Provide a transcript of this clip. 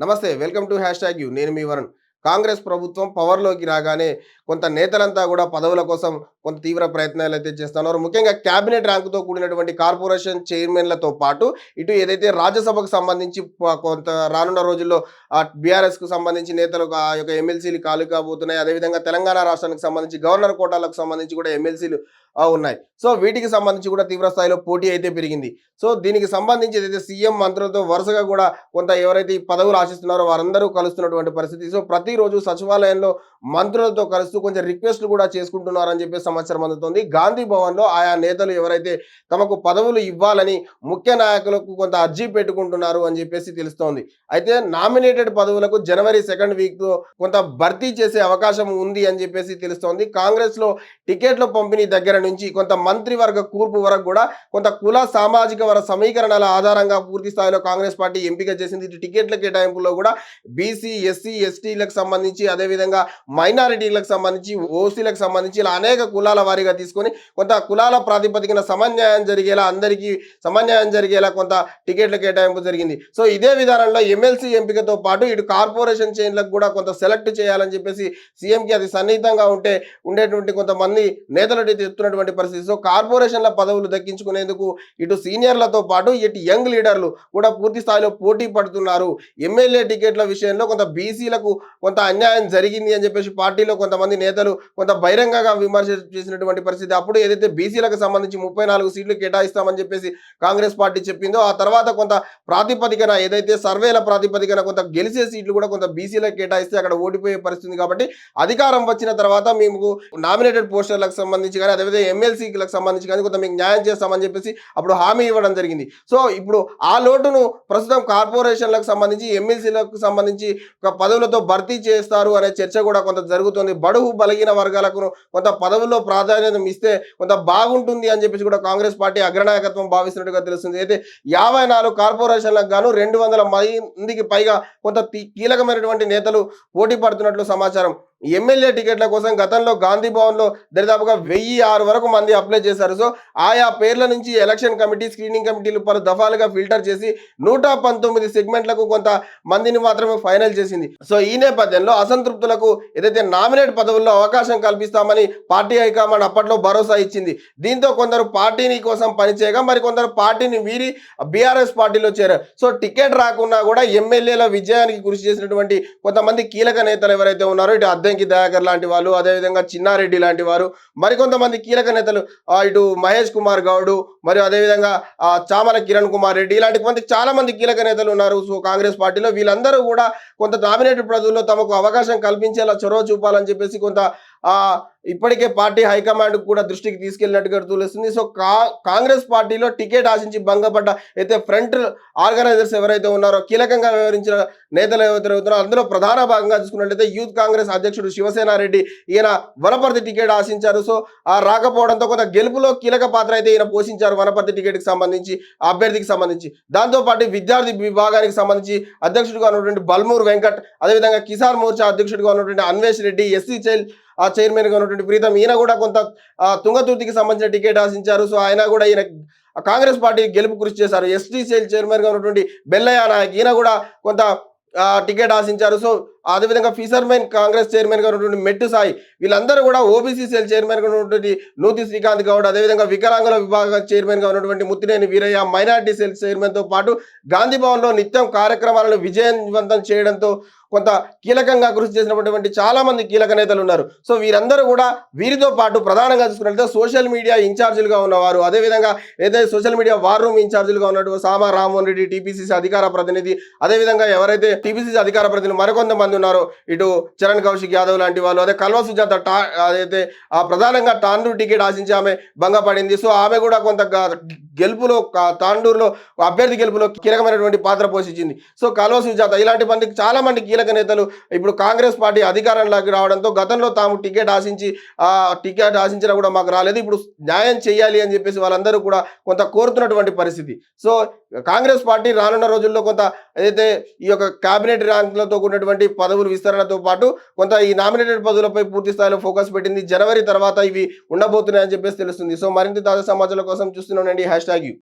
నమస్తే welcome to hashtag you. నేను మీ వరుణ్. కాంగ్రెస్ ప్రభుత్వం పవర్లోకి రాగానే కొంత నేతలంతా కూడా పదవుల కోసం కొంత తీవ్ర ప్రయత్నాలు అయితే చేస్తున్నారు. ముఖ్యంగా క్యాబినెట్ ర్యాంకుతో కూడినటువంటి కార్పొరేషన్ చైర్మన్లతో పాటు ఇటు ఏదైతే రాజ్యసభకు సంబంధించి కొంత రానున్న రోజుల్లో బీఆర్ఎస్కు బీఆర్ఎస్కు సంబంధించి నేతలు ఆ యొక్క ఎమ్మెల్సీలు ఖాళీ కాబోతున్నాయి. అదేవిధంగా తెలంగాణ రాష్ట్రానికి సంబంధించి గవర్నర్ కోటాలకు సంబంధించి కూడా ఎమ్మెల్సీలు ఉన్నాయి. సో వీటికి సంబంధించి కూడా తీవ్ర స్థాయిలో పోటీ అయితే పెరిగింది. సో దీనికి సంబంధించి ఏదైతే సీఎం మంత్రులతో వరుసగా కూడా కొంత ఎవరైతే ఈ పదవులు ఆశిస్తున్నారో వారందరూ కలుస్తున్నటువంటి పరిస్థితి. సో ప్రతిరోజు సచివాలయంలో మంత్రులతో కలుస్తూ కొంచెం రిక్వెస్ట్లు కూడా చేసుకుంటున్నారని చెప్పి సమాచారం అందుతోంది. గాంధీ భవన్లో ఆయా నేతలు ఎవరైతే తమకు పదవులు ఇవ్వాలని ముఖ్య నాయకులకు కొంత అర్జీ పెట్టుకుంటున్నారు అని చెప్పేసి తెలుస్తోంది. అయితే నామినేటెడ్ పదవులకు జనవరి సెకండ్ వీక్తో కొంత భర్తీ చేసే అవకాశం ఉంది అని చెప్పేసి తెలుస్తోంది. కాంగ్రెస్లో టికెట్ల పంపిణీ దగ్గర నుంచి కొంత మంత్రివర్గ కూర్పు వరకు కూడా కొంత కుల సామాజిక వర్గ సమీకరణల ఆధారంగా పూర్తి స్థాయిలో కాంగ్రెస్ పార్టీ ఎంపిక చేసింది. ఇటు టికెట్ల కేటాయింపులో కూడా బీసీ ఎస్సీ ఎస్టీలకు సంబంధించి అదేవిధంగా మైనారిటీలకు సంబంధించి ఓసీలకు సంబంధించి ఇలా అనేక కులాల వారీగా తీసుకొని కొంత కులాల ప్రాతిపదికన సమన్యాయం జరిగేలా అందరికీ సమన్యాయం జరిగేలా కొంత టికెట్ల కేటాయింపు జరిగింది. సో ఇదే విధానంలో ఎమ్మెల్సీ ఎంపికతో పాటు ఇటు కార్పొరేషన్ చైన్లకు కూడా కొంత సెలెక్ట్ చేయాలని చెప్పేసి సీఎంకి అది సన్నిహితంగా ఉంటే ఉండేటువంటి కొంతమంది నేతలు చెప్తున్నటువంటి పరిస్థితి. సో కార్పొరేషన్ల పదవులు దక్కించుకునేందుకు ఇటు సీనియర్లతో పాటు ఇటు యంగ్ లీడర్లు కూడా పూర్తి స్థాయిలో పోటీ పడుతున్నారు. ఎమ్మెల్యే టికెట్ల విషయంలో కొంత బీసీలకు కొంత అన్యాయం జరిగింది అని చెప్పేసి పార్టీలో కొంతమంది నేతలు కొంత బహిరంగంగా విమర్శ చేసినటువంటి పరిస్థితి. అప్పుడు ఏదైతే బీసీలకు సంబంధించి ముప్పై నాలుగు సీట్లు కేటాయిస్తామని చెప్పేసి కాంగ్రెస్ పార్టీ చెప్పిందో ఆ తర్వాత కొంత ప్రాతిపదికన ఏదైతే సర్వేల ప్రాతిపదికన కొంత గెలిచే సీట్లు కూడా కొంత బీసీలకు కేటాయిస్తే అక్కడ ఓడిపోయే పరిస్థితి కాబట్టి అధికారం వచ్చిన తర్వాత మేము నామినేటెడ్ పోస్టర్లకు సంబంధించి కానీ అదేవిధంగా ఎమ్మెల్సీలకు సంబంధించి కానీ కొంత మీకు న్యాయం చేస్తామని చెప్పేసి అప్పుడు హామీ ఇవ్వడం జరిగింది. సో ఇప్పుడు ఆ లోటును ప్రస్తుతం కార్పొరేషన్లకు సంబంధించి ఎమ్మెల్సీలకు సంబంధించి ఒక పదవులతో భర్తీ చేస్తారు అనే చర్చ కూడా కొంత జరుగుతుంది. బడుగు బలహీన వర్గాలకు కొంత పదవుల్లో ప్రాధాన్యత ఇస్తే కొంత బాగుంటుంది అని చెప్పేసి కూడా కాంగ్రెస్ పార్టీ అగ్రనాయకత్వం భావిస్తున్నట్టుగా తెలుస్తుంది. అయితే యాభై నాలుగు కార్పొరేషన్లకు గాను రెండు వందల మందికి పైగా కొంత కీలకమైనటువంటి నేతలు పోటీ పడుతున్నట్లు సమాచారం. ఎమ్మెల్యే టికెట్ల కోసం గతంలో గాంధీ భవన్లో దరిదాపుగా వెయ్యి ఆరు వరకు మంది అప్లై చేశారు. సో ఆయా పేర్ల నుంచి ఎలక్షన్ కమిటీ స్క్రీనింగ్ కమిటీలు పలు దఫాలుగా ఫిల్టర్ చేసి నూట పంతొమ్మిది సెగ్మెంట్లకు కొంత మందిని మాత్రమే ఫైనల్ చేసింది. సో ఈ నేపథ్యంలో అసంతృప్తులకు ఏదైతే నామినేట్ పదవుల్లో అవకాశం కల్పిస్తామని పార్టీ హైకమాండ్ అప్పట్లో భరోసా ఇచ్చింది. దీంతో కొందరు పార్టీని కోసం పనిచేయగా మరి కొందరు పార్టీని వీరి బీఆర్ఎస్ పార్టీలో చేరారు. సో టికెట్ రాకున్నా కూడా ఎమ్మెల్యేల విజయానికి కృషి చేసినటువంటి కొంతమంది కీలక నేతలు ఎవరైతే ఉన్నారో ఇటు అద్దంకి దయాకర్ లాంటి వాళ్ళు అదేవిధంగా చిన్నారెడ్డి లాంటి వారు మరికొంతమంది కీలక నేతలు ఇటు మహేష్ కుమార్ గౌడ్ మరియు అదేవిధంగా చామల కిరణ్ కుమార్ రెడ్డి ఇలాంటి మంది చాలా మంది కీలక నేతలు ఉన్నారు. సో కాంగ్రెస్ పార్టీలో వీళ్ళందరూ కూడా కొంత నామినేటెడ్ ప్రజల్లో తమకు అవకాశం కల్పించేలా చొరవ చూపాలని చెప్పేసి కొంత ఇప్పటికే పార్టీ హైకమాండ్ కూడా దృష్టికి తీసుకెళ్ళినట్టుగా తెలుస్తుంది. సో కా కాంగ్రెస్ పార్టీలో టికెట్ ఆశించి భంగపడ్డ అయితే ఫ్రంట్ ఆర్గనైజర్స్ ఎవరైతే ఉన్నారో కీలకంగా వ్యవహరించిన నేతలు ఎవరైతే ఉన్నారో అందులో ప్రధాన భాగంగా చూసుకున్నట్లయితే యూత్ కాంగ్రెస్ అధ్యక్షుడు శివసేన రెడ్డి ఈయన వనపర్తి టికెట్ ఆశించారు. సో ఆ రాకపోవడంతో కొంత గెలుపులో కీలక పాత్ర అయితే ఈయన పోషించారు వనపర్తి టికెట్కి సంబంధించి అభ్యర్థికి సంబంధించి. దాంతోపాటు విద్యార్థి విభాగానికి సంబంధించి అధ్యక్షుడిగా ఉన్నటువంటి బల్మూర్ వెంకట్ అదేవిధంగా కిసాన్ మోర్చా అధ్యక్షుడిగా ఉన్నటువంటి అన్వేష్ రెడ్డి ఎస్సీ చైల్డ్ ఆ చైర్మన్గా ఉన్నటువంటి ప్రీతం ఈయన కూడా కొంత తుంగతుర్తికి సంబంధించిన టికెట్ ఆశించారు. సో ఆయన కూడా ఈయన కాంగ్రెస్ పార్టీ గెలుపు కృషి చేశారు. ఎస్టీసీఎల్ చైర్మన్గా ఉన్నటువంటి బెల్లయ్య నాయక్ ఈయన కూడా కొంత టికెట్ ఆశించారు. సో అదేవిధంగా ఫిషర్మెన్ కాంగ్రెస్ చైర్మన్గా ఉన్నటువంటి మెట్టు సాయి వీళ్ళందరూ కూడా ఓబీసీ సెల్ చైర్మన్గా ఉన్నటువంటి నూతి శ్రీకాంత్ గౌడ్ అదేవిధంగా వికలాంగుల విభాగ చైర్మన్గా ఉన్నటువంటి ముత్తినేని వీరయ్య మైనార్టీ సెల్ చైర్మన్తో పాటు గాంధీ భవన్లో నిత్యం కార్యక్రమాలను విజయవంతం చేయడంతో కొంత కీలకంగా కృషి చేసినటువంటి చాలా మంది కీలక నేతలు ఉన్నారు. సో వీరందరూ కూడా వీరితో పాటు ప్రధానంగా చూసుకున్నట్లయితే సోషల్ మీడియా ఇన్ఛార్జీలుగా ఉన్నవారు అదేవిధంగా ఏదైతే సోషల్ మీడియా వార్ రూమ్ ఇన్ఛార్జీలుగా ఉన్నటువంటి సామా రామ్మోహన్ రెడ్డి టీపీసీసీ అధికార ప్రతినిధి అదేవిధంగా ఎవరైతే టీపీసీసీ అధికార ప్రతినిధులు మరికొంతమంది ఉన్నారో ఇటు చరణ్ కౌశిక్ యాదవ్ లాంటి వాళ్ళు అదే కల్వ సుజాత టా అదైతే ఆ ప్రధానంగా తాండూరు టికెట్ ఆశించి ఆమె భంగపడింది. సో ఆమె కూడా కొంత గెలుపులో తాండూరులో అభ్యర్థి గెలుపులో కీలకమైనటువంటి పాత్ర పోషించింది. సో కల్వ సుజాత ఇలాంటి మంది చాలా మంది కీలక నేతలు ఇప్పుడు కాంగ్రెస్ పార్టీ అధికారంలోకి రావడంతో గతంలో తాము టికెట్ ఆశించి ఆ టికెట్ ఆశించినా కూడా మాకు రాలేదు. ఇప్పుడు న్యాయం చేయాలి అని చెప్పేసి వాళ్ళందరూ కూడా కొంత కోరుతున్నటువంటి పరిస్థితి. సో కాంగ్రెస్ పార్టీ రానున్న రోజుల్లో కొంత ఏదైతే ఈ యొక్క కేబినెట్ ర్యాంకులతో కూడినటువంటి పదవుల విస్తరణతో పాటు కొంత ఈ నామినేటెడ్ పదవులపై పూర్తి స్థాయిలో ఫోకస్ పెట్టింది. జనవరి తర్వాత ఇవి ఉండబోతున్నాయని చెప్పేసి తెలుస్తుంది. సో మరింత తాజా సమాచారం కోసం చూస్తున్నానండి హ్యాష్ ట్యాగ్ యూ.